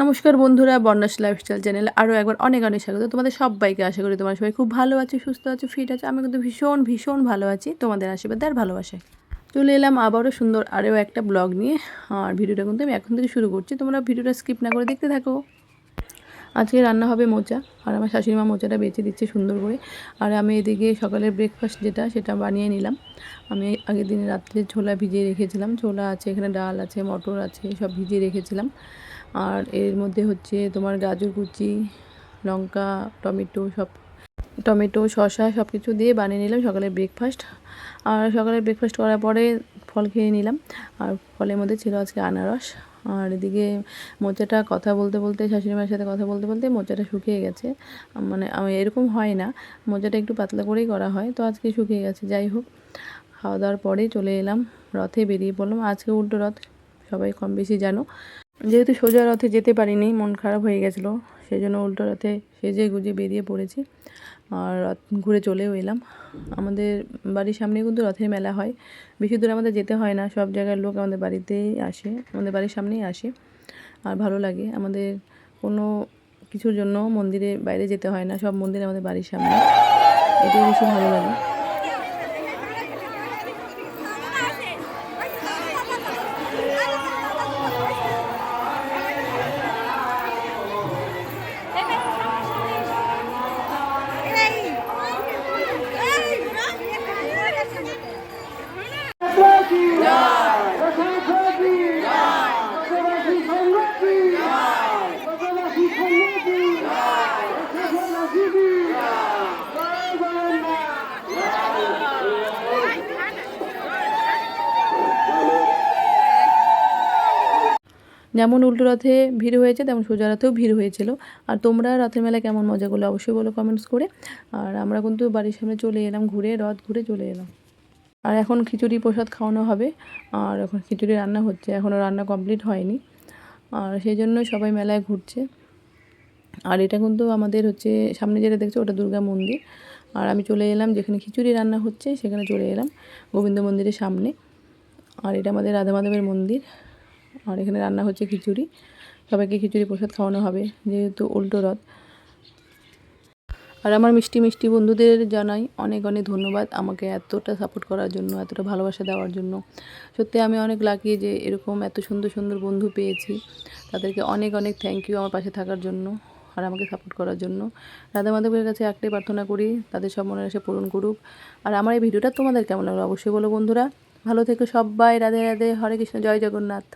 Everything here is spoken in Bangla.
নমস্কার বন্ধুরা, বর্ণাস লাইফস্টাইল চ্যানেলে আরও একবার অনেক অনেক স্বাগত। তোমাদের সবাইকে আশা করি তোমার সবাই খুব ভালো আছো, সুস্থ আছো ফিট আছে। আমি কিন্তু ভীষণ ভীষণ ভালো আছি তোমাদের আশীর্বাদ আর ভালোবাসায়। চলে এলাম আবারও সুন্দর আরও একটা ব্লগ নিয়ে। আর ভিডিওটা কিন্তু আমি এখন থেকে শুরু করছি। তোমরা ভিডিওটা স্কিপ না করে দেখতে থাকো। আজকে রান্না হবে মোচা, আর আমার শাশুড়ি মা মোচাটা বেছে দিচ্ছে সুন্দর করে। আর আমি এদিকে সকালের ব্রেকফাস্ট যেটা, সেটা বানিয়ে নিলাম। আমি আগের দিনে রাত্রে ছোলা ভিজিয়ে রেখেছিলাম। ছোলা আছে, এখানে ডাল আছে, মটর আছে, সব ভিজিয়ে রেখেছিলাম। আর এর মধ্যে হচ্ছে তোমার গাজর কুচি, লঙ্কা, টমেটো, সব টমেটো, শসা সব কিছু দিয়ে বানিয়ে নিলাম সকালের ব্রেকফাস্ট আর সকালে ব্রেকফাস্ট করার পরে ফল খেয়ে নিলাম। আর ফলের মধ্যে ছিল আজকে আনারস। আর এদিকে মোচাটা কথা বলতে বলতে শাশুড়ি মায়ের সাথে কথা বলতে বলতে মোচাটা শুকিয়ে গেছে। মানে এরকম হয় না। মোচাটা একটু পাতলা করেই করা হয়, তো আজকে শুকিয়ে গেছে। যাই হোক, খাওয়া দাওয়ার পরে চলে এলাম, রথে বেরিয়ে পড়লাম। আজকে উল্টো রথ, সবাই কম বেশি জানো। যেহেতু সোজা রথে যেতে পারিনি, মন খারাপ হয়ে গেছিল সেই জন্য উল্টো রথে সেজে গুজে বেরিয়ে পড়েছি আর রথ ঘুরে চলেও এলাম। আমাদের বাড়ির সামনে কিন্তু রথের মেলা হয়, বেশি দূরে আমাদের যেতে হয় না, সব জায়গার লোক আমাদের বাড়িতেই আসে, আমাদের বাড়ির সামনেই আসে আর ভালো লাগে। আমাদের কোনো কিছুর জন্য মন্দিরে বাইরে যেতে হয় না, সব মন্দির আমাদের বাড়ির সামনে, এটাই বেশি ভালো লাগে। যেমন উল্টো রথে ভিড় হয়েছে, তেমন সোজা রথেও ভিড় হয়েছিল। আর তোমরা রথের মেলায় কেমন মজা করল অবশ্যই বলো কমেন্টস করে। আর আমরা কিন্তু বাড়ির সামনে চলে এলাম, ঘুরে রথ ঘুরে চলে এলাম। আর এখন খিচুড়ি প্রসাদ খাওয়ানো হবে, আর এখন খিচুড়ি রান্না হচ্ছে এখনও রান্না কমপ্লিট হয়নি। আর সেই জন্য সবাই মেলায় ঘুরছে। আর এটা কিন্তু আমাদের হচ্ছে সামনে যেটা দেখছ ওটা দুর্গা মন্দির। আর আমি চলে এলাম যেখানে খিচুড়ি রান্না হচ্ছে, সেখানে চলে এলাম গোবিন্দ মন্দিরের সামনে। আর এটা আমাদের রাধা মাধবের মন্দির। আর এখানে রান্না হচ্ছে খিচুড়ি। সবাইকে খিচুড়ি প্রসাদ খাওয়ানো হবে, যেহেতু উল্টো রথ। আর আমার মিষ্টি মিষ্টি বন্ধুদের জানাই অনেক অনেক ধন্যবাদ আমাকে এতটা সাপোর্ট করার জন্য, এতটা ভালোবাসা দেওয়ার জন্য। সত্যি আমি অনেক লাকি যে এরকম এত সুন্দর সুন্দর বন্ধু পেয়েছি। তাদেরকে অনেক অনেক থ্যাংক ইউ আমার পাশে থাকার জন্য আর আমাকে সাপোর্ট করার জন্য। রাধা মাধবের কাছে একটাই প্রার্থনা করি, তাদের সব মনের আশা পূরণ করুক। আর আমার এই ভিডিওটা তোমাদের কেমন লাগল অবশ্যই বলো বন্ধুরা। ভালো থেকো সবাই, রাধে রাধে, হরে কৃষ্ণ, জয় জগন্নাথ।